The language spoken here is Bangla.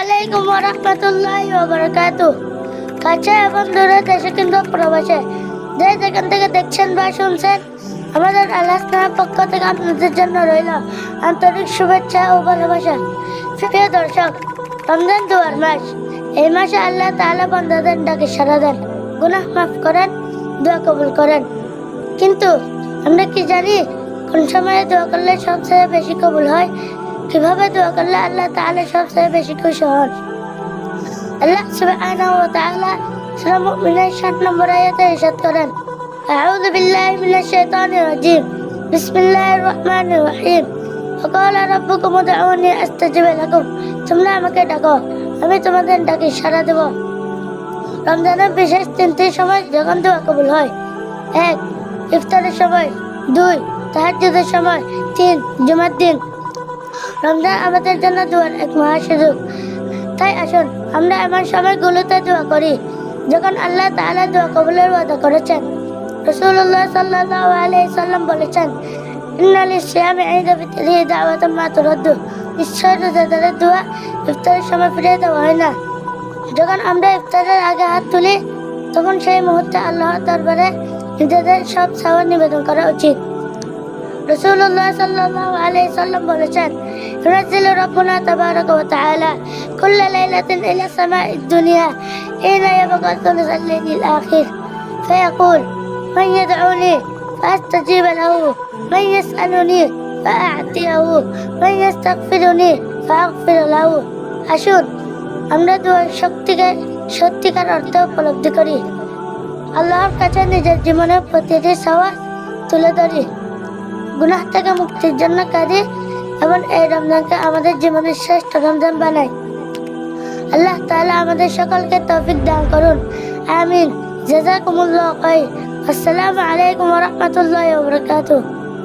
আলাইকুম কিন্তু দেখছেন এই মাসে আল্লাহ সাড়া দেন, গুনাহ মাফ করেন কবুল করেন। কিন্তু আমরা কি জানি, কোন সময়ে দোয়া করলে সবচেয়ে বেশি কবুল হয়? কিভাবে দোয়া করলে আল্লাহ তাআলা সবচেয়ে বেশি খুশি হন আল্লাহ সুবহানাহু ওয়া তাআলা সূরা মুমিনের 7 নম্বর আয়াতে ইরশাদ করেন আউযু বিল্লাহি মিনাশ শাইতানির রাজিম বিসমিল্লাহির রহমানির রহিম وقال ربكم ادعوني استجب لكم তোমরা আমাকে ডাকো আমি তোমাদের ডাকে সাড়া দেব রমজানের বিশেষ তিনটি সময় যখন দোয়া কবুল হয় এক ইফতারের সময় দুই তাহাজ্জুদের সময় তিন জুমার দিন রমজান আমাদের জন্য দোয়ার এক মহা তাই আসুন, আমরা এমন সময়গুলোতে দোয়া করি, যখন আল্লাহ তাআলা দোয়া কবুলের ওয়াদা করেছেন। রসুল্লাহ সাল্লাল্লাহু আলাইহি সাল্লাম বলেছেন, ইন্নালি সিয়ামে ঈদ বিতরি দাওয়াতাম মা তুরাদ্দু নিশ্চয় রোজাদারের দোয়া ইফতারের সময় ফিরিয়ে দেওয়া হয় না। যখন আমরা ইফতারের আগে হাত তুলি, তখন সেই মুহূর্তে আল্লাহর দরবারে নিজেদের সব সাওয়ার নিবেদন করা উচিত। রসুল্লাহ সাল্লাল্লাহু আলাইহি সাল্লাম বলেছেন ينزل ربنا تبارك وتعالى كل ليلة إلى سماء الدنيا حين يبقى ثلث الليل الآخر فيقول من يدعوني فأستجيب له من يسألني فأعطيه من يستغفرني فأغفر له আসুন আমরা দুয়ার শক্তিকে সত্যিকার অর্থ উপলব্ধি করি আল্লাহর কাছে নিজের জীবনের প্রতিটি চাওয়া তুলে ধরি গুনাহ থেকে মুক্তির জন্য কাজে এবং এই রমজানকে আমাদের জীবনের শ্রেষ্ঠ রমজান বানাই। আল্লাহ তাহলে আমাদের সকলকে তৌফিক দান করুন। আমিন। জাযাকুমুল্লাহ কুমুল্লাহ আসসালামু আলাইকুম রহমতুল্লাহ বারাকাতুহু।